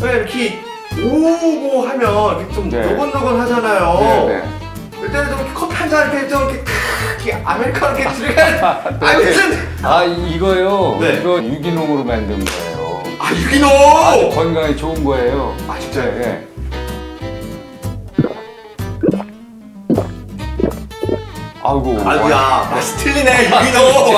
왜 이렇게 오고 하면 이렇게 좀 네. 노곤노곤 하잖아요. 네, 네. 그때는 좀 이렇게 커피 한잔 이렇게 좀 이렇게 탁 이렇게 아메리카노 이렇게 들어가. 아 무슨 아 이거요. 네. 이거 유기농으로 만든 거예요. 아 유기농. 아주 건강에 좋은 거예요. 아 진짜요? 네. 아이고. 아이고야 맛이 틀리네 유기농.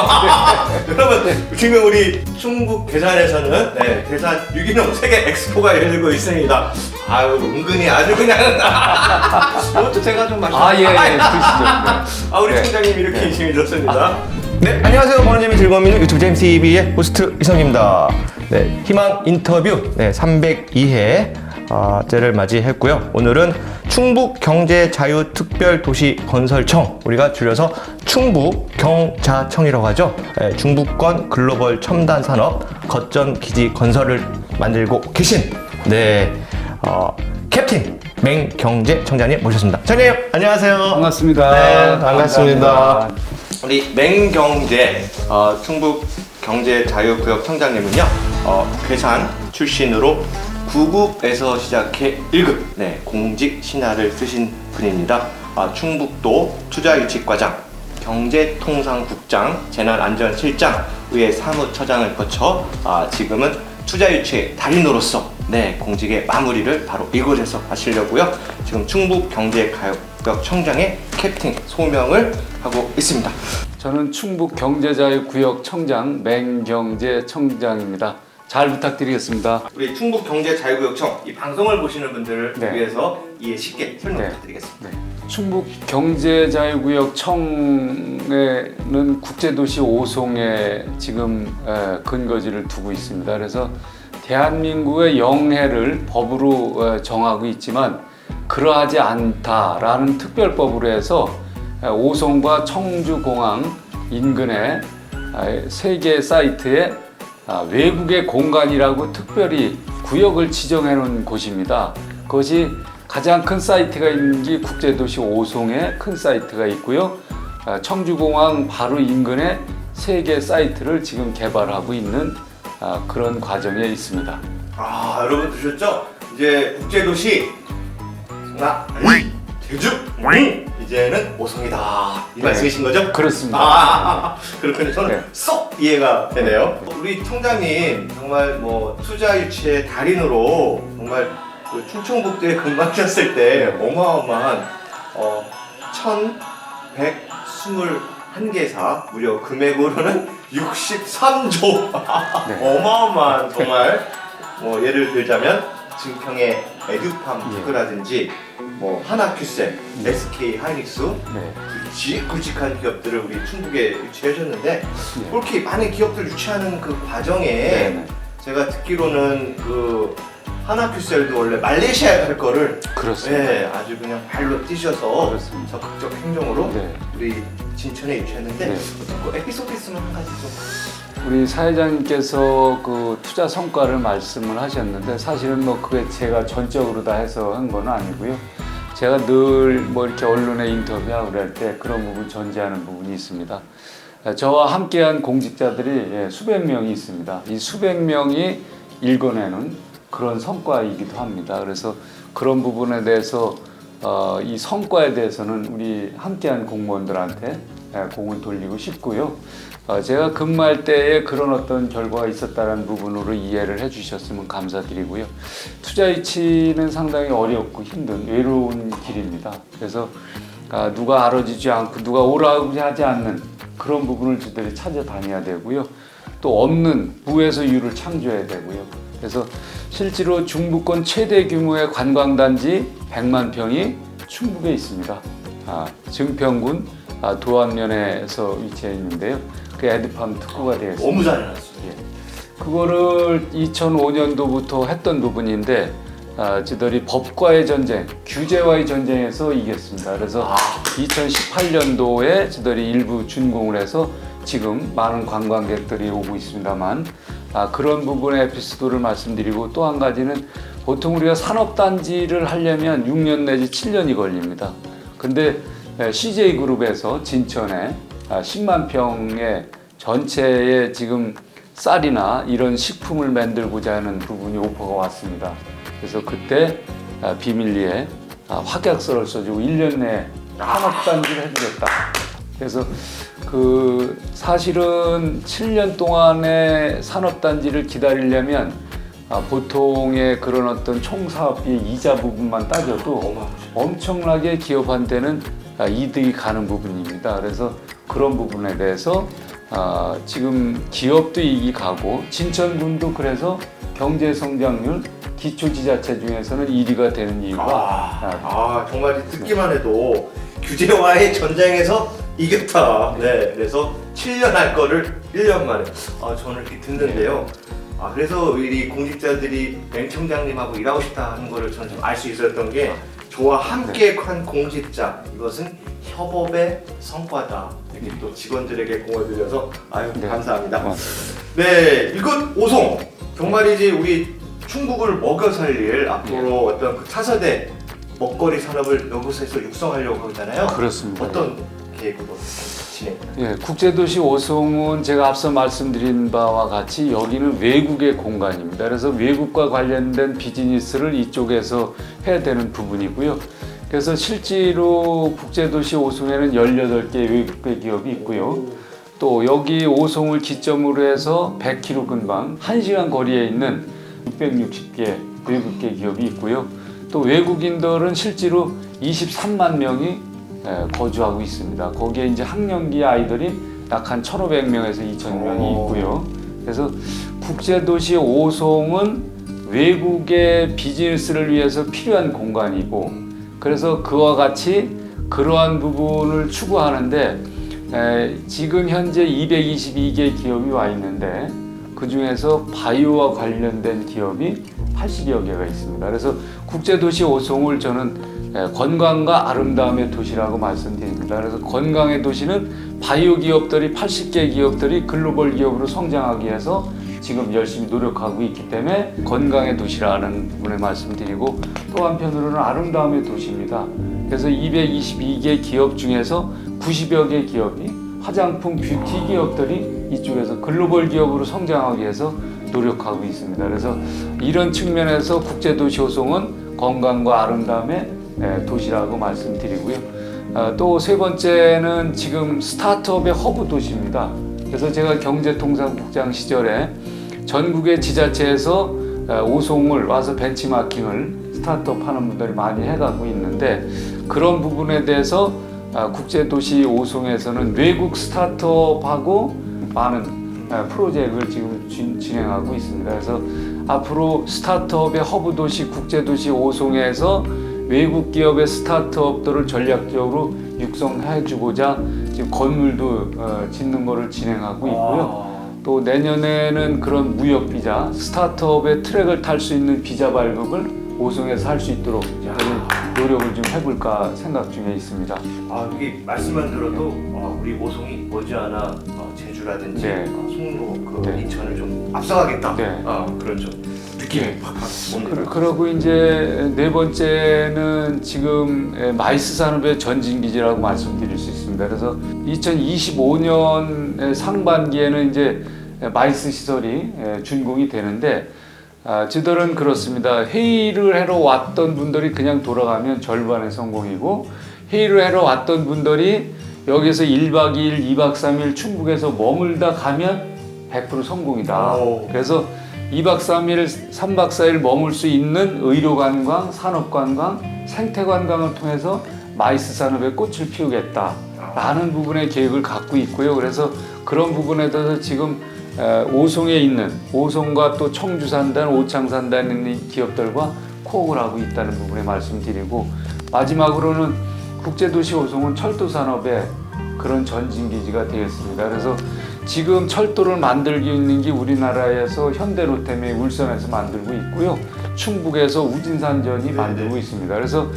여러분 지금 우리 충북 괴산에서는 네, 괴산 유기농 세계 엑스포가 열리고 있습니다. 아유 은근히 아주 그냥. 이것도 제가 좀 마셔 아, 예, 예, 드시죠. 아 우리 네. 총장님 이렇게 네. 힘이 좋습니다. 네. 안녕하세요. 보는 재미 즐거운 민족 유튜브 제임스 TV의 호스트 이성입니다. 네 희망 인터뷰 네 302회 아, 때를 맞이했고요. 오늘은 충북 경제자유특별도시 건설청 우리가 줄여서 충북 경자청이라고 하죠. 예, 중부권 글로벌 첨단 산업 거점 기지 건설을 만들고 계신 네 어, 캡틴 맹경제 청장님 모셨습니다. 청장님 안녕하세요. 반갑습니다. 네, 반갑습니다. 감사합니다. 우리 맹경제 어, 충북 경제자유구역 청장님은요 어, 괴산 출신으로 9급에서 시작해 1급 네, 공직 신화를 쓰신 분입니다. 아, 충북도 투자유치과장, 경제통상국장, 재난안전실장, 의회 사무처장을 거쳐 아, 지금은 투자유치의 달인으로서 네, 공직의 마무리를 바로 이곳에서 하시려고요. 지금 충북경제가역구역 청장의 캡틴 소명을 하고 있습니다. 저는 충북 경제자유구역 청장 맹경제 청장입니다. 잘 부탁드리겠습니다. 우리 충북 경제 자유구역청 이 방송을 보시는 분들을 네. 위해서 이해 쉽게 설명 네. 부탁드리겠습니다. 네. 충북 경제자유구역 청에는 국제도시 오송에 지금 에, 근거지를 두고 있습니다. 그래서 대한민국의 영해를 법으로 에, 정하고 있지만 그러하지 않다라는 특별법으로 해서 에, 오송과 청주공항 인근에 세개 사이트에 아, 외국의 공간이라고 특별히 구역을 지정해 놓은 곳입니다. 그것이 가장 큰 사이트가 있는 게 국제도시 오송에 큰 사이트가 있고요. 아, 청주공항 바로 인근에 세 개 사이트를 지금 개발하고 있는 아, 그런 과정에 있습니다. 아 여러분 들으셨죠? 이제 국제도시 하나, 음, 이제는 오송이다 이 네. 말씀이신 거죠? 그렇습니다. 아, 그렇군요. 저는 네. 쏙 이해가 되네요. 우리 청장님 정말 뭐 투자 유치의 달인으로 정말 그 충청북도에 근무하셨을 때 어마어마한 어, 1,121개사 무려 금액으로는 63조 네. 어마어마한 정말 뭐 예를 들자면 증평의 에듀팜 예. 테크라든지 뭐 하나큐셀, SK 하이닉스 네. 굵직굵직한 기업들을 우리 충북에 유치해줬는데 네. 그렇게 많은 기업들 유치하는 그 과정에 네. 제가 듣기로는 그 하나큐셀도 원래 말레이시아에 갈 거를 그렇습니다. 네, 아주 그냥 발로 뛰셔서 그렇습니다. 적극적 행정으로 네. 우리 진천에 유치했는데 네. 어떤 그 에피소드 있으면 한 가지 좀 우리 사회자님께서 그 투자 성과를 말씀을 하셨는데 사실은 뭐 그게 제가 전적으로 다 해서 한 건 아니고요. 제가 늘 뭐 이렇게 언론에 인터뷰하고 그럴 때 그런 부분 전제하는 부분이 있습니다. 저와 함께한 공직자들이 예, 수백 명이 있습니다. 이 수백 명이 일궈내는 그런 성과이기도 합니다. 그래서 그런 부분에 대해서 어, 이 성과에 대해서는 우리 함께한 공무원들한테 예, 공을 돌리고 싶고요. 어, 제가 근무할 때에 그런 어떤 결과가 있었다는 부분으로 이해를 해주셨으면 감사드리고요. 투자 유치는 상당히 어렵고 힘든 외로운 길입니다. 그래서 아, 누가 알아주지 않고 누가 오라고 하지 않는 그런 부분을 저들이 찾아다녀야 되고요. 또 없는 부에서 유를 창조해야 되고요. 그래서 실제로 중부권 최대 규모의 관광단지 100만 평이 충북에 있습니다. 아, 증평군 아, 도안면에서 위치해 있는데요. 그 에드팜 특구가 되겠습니다. 너무 잘 해놨어요. 예. 그거를 2005년도부터 했던 부분인데 아, 저들이 법과의 전쟁, 규제와의 전쟁에서 이겼습니다. 그래서 아. 2018년도에 저들이 일부 준공을 해서 지금 많은 관광객들이 오고 있습니다만 아, 그런 부분의 에피소드를 말씀드리고 또 한 가지는 보통 우리가 산업단지를 하려면 6년 내지 7년이 걸립니다. 근데 CJ 그룹에서 진천에 아, 10만 평의 전체의 지금 쌀이나 이런 식품을 만들고자 하는 부분이 오퍼가 왔습니다. 그래서 그때 아, 비밀리에 아, 확약서를 써주고 1년 내에 산업단지를 해주겠다. 그래서 그 사실은 7년 동안의 산업단지를 기다리려면 아, 보통의 그런 어떤 총사업비 이자 부분만 따져도 엄청나게 기업한테는 아, 이득이 가는 부분입니다. 그래서 그런 부분에 대해서 아, 지금 기업도 이익이 가고 진천군도 그래서 경제 성장률 기초 지자체 중에서는 1위가 되는 이유가 아, 아, 아 정말 듣기만 해도 규제와의 전쟁에서 이겼다. 네, 그래서 7년 할 거를 1년 만에. 아, 저는 이렇게 듣는데요. 아, 그래서 우리 공직자들이 맹청장님하고 일하고 싶다 하는 거를 저는 좀 알 수 있었던 게 저와 함께 한 공직자 이것은 협업의 성과다. 이렇게 또 직원들에게 공을 들여서 아유 네. 감사합니다. 네, 이것 오송 정말이지 우리 충북을 먹여 살릴 앞으로 어떤 그 차세대 먹거리 산업을 여기서 육성하려고 하잖아요. 그렇습니다. 어떤 계획으로 진행? 예, 국제도시 오송은 제가 앞서 말씀드린 바와 같이 여기는 외국의 공간입니다. 그래서 외국과 관련된 비즈니스를 이쪽에서 해야 되는 부분이고요. 그래서 실제로 국제도시 오송에는 18개 외국계 기업이 있고요. 또 여기 오송을 기점으로 해서 100km 근방 1시간 거리에 있는 660개 외국계 기업이 있고요. 또 외국인들은 실제로 23만 명이 예, 거주하고 있습니다. 거기에 이제 학령기 아이들이 약 한 1,500명에서 2,000명이 있고요. 그래서 국제도시 오송은 외국의 비즈니스를 위해서 필요한 공간이고 그래서 그와 같이 그러한 부분을 추구하는데 에, 지금 현재 222개 기업이 와 있는데 그 중에서 바이오와 관련된 기업이 80여 개가 있습니다. 그래서 국제도시 오송을 저는 에, 건강과 아름다움의 도시라고 말씀드립니다. 그래서 건강의 도시는 바이오 기업들이 80개 기업들이 글로벌 기업으로 성장하기 위해서 지금 열심히 노력하고 있기 때문에 건강의 도시라는 부분에 말씀드리고 또 한편으로는 아름다움의 도시입니다. 그래서 222개 기업 중에서 90여 개 기업이 화장품 뷰티 기업들이 이쪽에서 글로벌 기업으로 성장하기 위해서 노력하고 있습니다. 그래서 이런 측면에서 국제도시 호송은 건강과 아름다움의 에, 도시라고 말씀드리고요. 아, 또세 번째는 지금 스타트업의 허브 도시입니다. 그래서 제가 경제통상국장 시절에 전국의 지자체에서 에, 오송을 와서 벤치마킹을 스타트업 하는 분들이 많이 해가고 있는데 그런 부분에 대해서 아, 국제도시 오송에서는 외국 스타트업하고 많은 아, 프로젝트를 지금 진- 진행하고 있습니다. 그래서 앞으로 스타트업의 허브 도시 국제 도시 오송에서 외국 기업의 스타트업들을 전략적으로 육성해 주고자 지금 건물도 어, 짓는 것을 진행하고 있고요. 또 내년에는 그런 무역 비자, 스타트업의 트랙을 탈 수 있는 비자 발급을 오송에서 할 수 있도록 저는 노력을 좀 해볼까 생각 중에 있습니다. 아 여기 말씀만 들어도 어, 우리 오송이 머지않아 어, 제주라든지 네. 어, 송도 그 네. 인천을 좀 앞서가겠다. 네. 아 그렇죠. 느낌이 네. 팍팍 그, 옵니다. 그 러고 이제 네 번째는 지금 에, 마이스 산업의 전진 기지라고 말씀드릴 수 있습니다. 그래서 2025년 상반기에는 이제 마이스 시설이 에, 준공이 되는데 아, 저들은 그렇습니다. 회의를 하러 왔던 분들이 그냥 돌아가면 절반의 성공이고 회의를 하러 왔던 분들이 여기서 1박 2일, 2박 3일 충북에서 머물다 가면 100% 성공이다. 오. 그래서 2박 3일, 3박 4일 머물 수 있는 의료 관광, 산업 관광, 생태 관광을 통해서 마이스 산업에 꽃을 피우겠다. 라는 부분의 계획을 갖고 있고요. 그래서 그런 부분에 대해서 지금 에, 오송에 있는 오송과 또 청주산단, 오창산단에 있는 기업들과 코업을 하고 있다는 부분에 말씀드리고 마지막으로는 국제도시 오송은 철도 산업의 그런 전진 기지가 되었습니다. 그래서 지금 철도를 만들고 있는 게 우리나라에서 현대로템이 울산에서 만들고 있고요. 충북에서 우진산전이 네네. 만들고 있습니다. 그래서 에,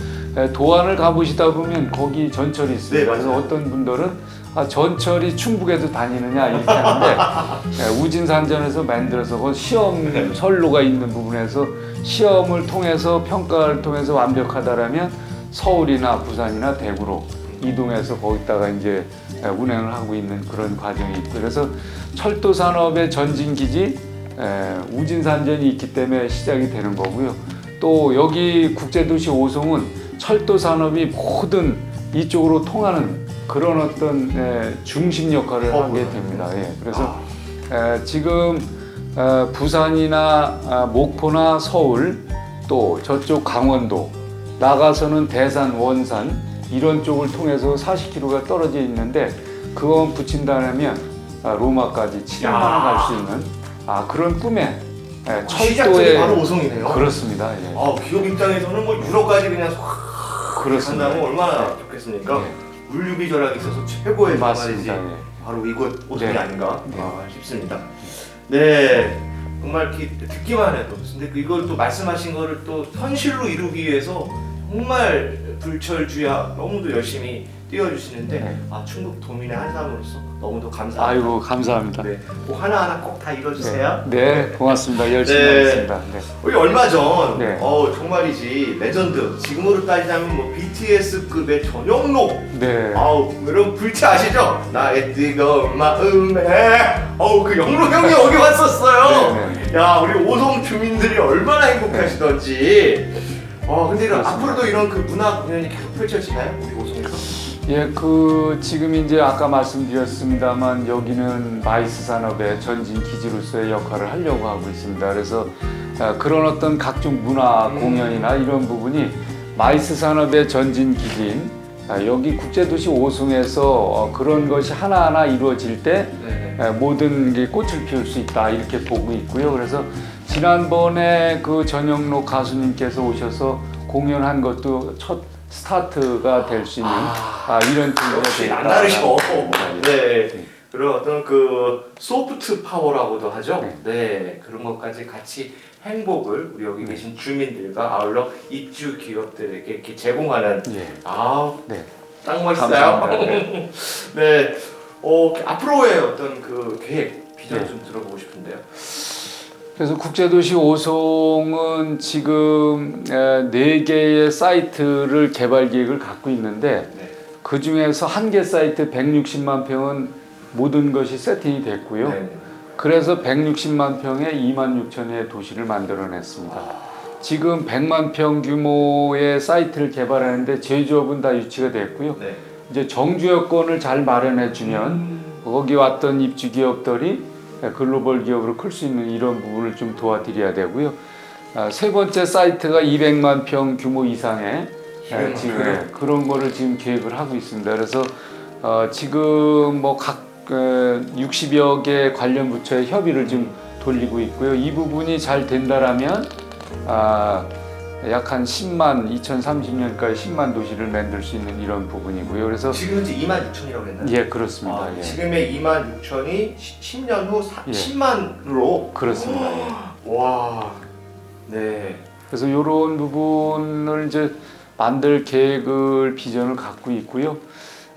도안을 가보시다 보면 거기 전철이 있습니다. 네, 그래서. 어떤 분들은 아, 전철이 충북에도 다니느냐 이렇게 하는데 에, 우진산전에서 만들어서 그 시험 선로가 있는 부분에서 시험을 통해서 평가를 통해서 완벽하다라면 서울이나 부산이나 대구로 이동해서 거기다가 이제 에, 운행을 하고 있는 그런 과정이 있고 그래서 철도 산업의 전진 기지 에, 우진산전이 있기 때문에 시작이 되는 거고요. 또 여기 국제도시 오송은 철도 산업이 모든 이쪽으로 통하는 그런 어떤 에, 중심 역할을 하게 허브를. 됩니다. 예. 그래서 아, 에, 지금 어, 부산이나 아, 목포나 서울 또 저쪽 강원도 나가서는 대산, 원산 이런 쪽을 통해서 40km가 떨어져 있는데 그건 붙인다면 아, 로마까지 7만 야. 갈수 있는 아, 그런 꿈에 에, 시작점이 철도에 바로 오송이네요. 그렇습니다. 예. 아, 기업 입장에서는 뭐 유럽까지 그냥 확 그렇습니다. 간다면 얼마나 네. 좋겠습니까? 네. 물류비 절약이 있어서 최고의 맞습니다. 정말이지. 예. 바로 이곳 오송이 네. 아닌가 네. 아, 싶습니다. 네, 정말 듣기만 해도 근데 그 이걸 또 말씀하신 거를 또 현실로 이루기 위해서 정말 불철주야 너무도 열심히 뛰어주시는데 네. 아 충북 도민의 한 사람으로서 너무도 감사합니다. 아이고 감사합니다. 네, 꼭 하나하나 꼭 다 이뤄주세요. 네, 고맙습니다. 열심히 네. 하겠습니다. 네. 우리 얼마 전, 네. 어 정말이지 레전드. 지금으로 따지자면 뭐 BTS급의 전용록. 네. 아우 여러분 불치 아시죠? 나의 뜨거운 마음에. 어우 그 영록 형이 여기 왔었어요. 네, 야 우리 오송 주민들이 얼마나 행복하시던지. 어 근데 이런 그렇습니다. 앞으로도 이런 그 문화 공연이 계속 펼쳐지나요? 우리 오송에서? 예, 그 지금 이제 아까 말씀드렸습니다만 여기는 마이스 산업의 전진 기지로서의 역할을 하려고 하고 있습니다. 그래서 아, 그런 어떤 각종 문화 음. 공연이나 이런 부분이 마이스 산업의 전진 기지인 아, 여기 국제도시 오송에서 어, 그런 것이 하나하나 이루어질 때 네. 에, 모든 게 꽃을 피울 수 있다 이렇게 보고 있고요. 그래서 지난번에 그 전영록 가수님께서 오셔서 공연한 것도 첫 스타트가 될 수 있는 아, 이런 기회가 역시 되겠다. 남다르셔. 네. 네. 그런 어떤 그 소프트 파워라고도 하죠. 네. 네. 그런 것까지 같이 행복을 우리 여기 네. 계신 주민들과 아울러 입주 기업들에게 이렇게 제공하는 예. 아우 네. 딱 멋있어요. 감사합니다. 네. 네. 어, 앞으로의 어떤 그 계획 비전 네. 좀 들어보고 싶은데요. 그래서 국제도시 오송은 지금 에, 네 개의 사이트를 개발 계획을 갖고 있는데 네. 그 중에서 한 개 사이트 160만 평은 모든 것이 세팅이 됐고요. 네. 그래서 160만 평의 2만 6천의 도시를 만들어냈습니다. 지금 100만 평 규모의 사이트를 개발하는데 제조업은 다 유치가 됐고요. 네. 이제 정주 여건을 잘 마련해 주면 음. 거기 왔던 입주 기업들이 글로벌 기업으로 클 수 있는 이런 부분을 좀 도와드려야 되고요. 아, 세 번째 사이트가 200만 평 규모 이상의 에, 200만 지금? 예, 그런 거를 지금 계획을 하고 있습니다. 그래서 어, 지금 뭐각 60여 개 관련 부처의 협의를 지금 돌리고 있고요. 이 부분이 잘 된다라면 아, 약 한 10만 2030년까지 10만 도시를 만들 수 있는 이런 부분이고요. 그래서 지금 현재 2만 6천이라고 했나요? 예 그렇습니다. 아, 예. 지금의 2만 6천이 10년 후 사, 예. 10만으로 그렇습니다. 예. 와. 네. 그래서 이런 부분을 이제 만들 계획을 비전을 갖고 있고요.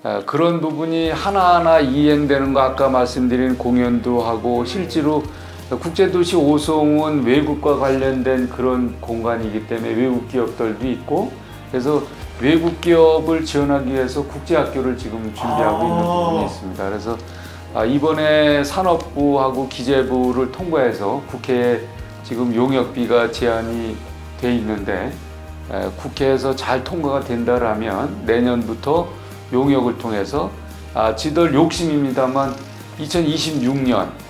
아, 그런 부분이 하나하나 이행되는 거 아까 말씀드린 공연도 하고 실제로 국제도시 오송은 외국과 관련된 그런 공간이기 때문에 외국 기업들도 있고 그래서 외국 기업을 지원하기 위해서 국제학교를 지금 준비하고 있는 아. 부분이 있습니다. 그래서 아, 이번에 산업부하고 기재부를 통과해서 국회에 지금 용역비가 제한이 돼 있는데 에, 국회에서 잘 통과가 된다라면 내년부터 용역을 통해서 아, 지들 욕심입니다만 2026년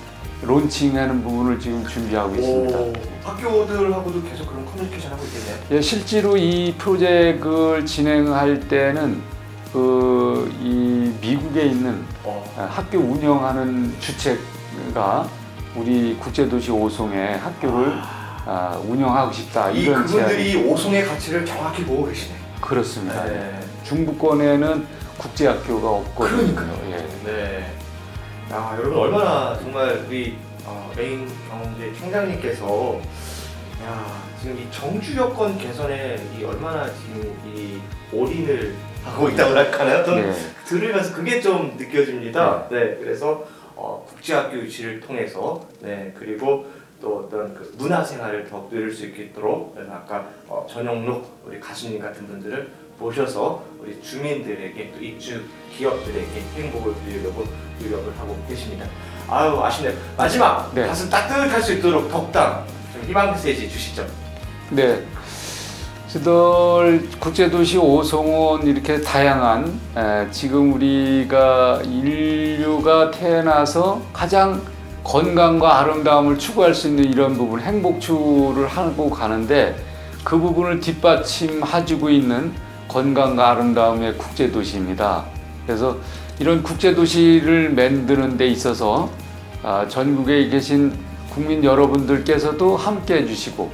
론칭하는 부분을 지금 준비하고 있습니다. 오, 학교들하고도 계속 그런 커뮤니케이션 하고 있겠네요. 예, 실제로 이 프로젝트를 진행할 때는 그 이 미국에 있는 어. 아, 학교 운영하는 주체가 우리 국제도시 오송에 학교를 아, 운영하고 싶다 이 이런 제안이 그분들이 오송의 가치를 정확히 보고 계시네. 그렇습니다. 네. 중부권에는 국제학교가 없거든요. 그러니까요. 예. 네. 야, 여러분 얼마나 정말 우리 어, 메인 경제 총장님께서 야, 지금 이 정주 여건 개선에 이 얼마나 지금 이 올인을 하고 있다고 할까요? 저는 네. 들으면서 그게 좀 느껴집니다. 네, 그래서 어, 국제학교 유치를 통해서 네 그리고 또 어떤 그 문화 생활을 더 누릴 수 있도록 그래서 아까 어, 전영록 우리 가수님 같은 분들을 모셔서 우리 주민들에게 또 입주 기업들에게 행복을 빌려고 노력을 하고 계십니다. 아유 아쉽네요. 마지막 네. 가슴 따뜻할 수 있도록 덕담 좀 희망 메시지 주시죠. 네. 스덜 국제도시 오송은 이렇게 다양한 에, 지금 우리가 인류가 태어나서 가장 건강과 아름다움을 추구할 수 있는 이런 부분 행복추를 하고 가는데 그 부분을 뒷받침해주고 있는 건강과 아름다움의 국제도시입니다. 그래서 이런 국제도시를 만드는 데 있어서 아, 전국에 계신 국민 여러분들께서도 함께 해주시고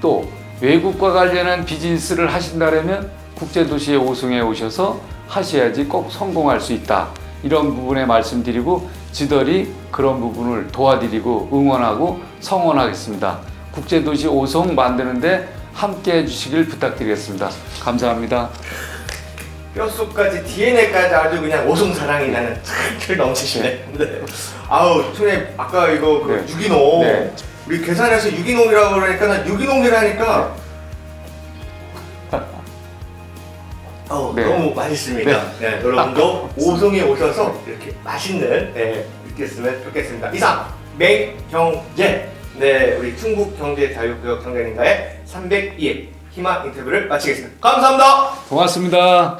또 외국과 관련한 비즈니스를 하신다면 국제도시의 오송에 오셔서 하셔야지 꼭 성공할 수 있다. 이런 부분에 말씀드리고 지더리 그런 부분을 도와드리고 응원하고 성원하겠습니다. 국제도시 오송 만드는데 함께 해주시길 부탁드리겠습니다. 감사합니다. 뼛속까지 DNA까지 아주 그냥 오송사랑이 나는 잘 넘치시네. 네. 아우 손님 아까 이거 그 네. 유기농 네. 우리 계산해서 유기농이라고 그러니까 난 유기농이라니까 어우, 네. 너무 맛있습니다. 네. 여러분도 오송에 오셔서 이렇게 맛있는 네, 느꼈으면 좋겠습니다. 이상 맹경제 네 우리 충북 경제 자유구역 경제인가의 302회 희망 인터뷰를 마치겠습니다. 감사합니다. 고맙습니다.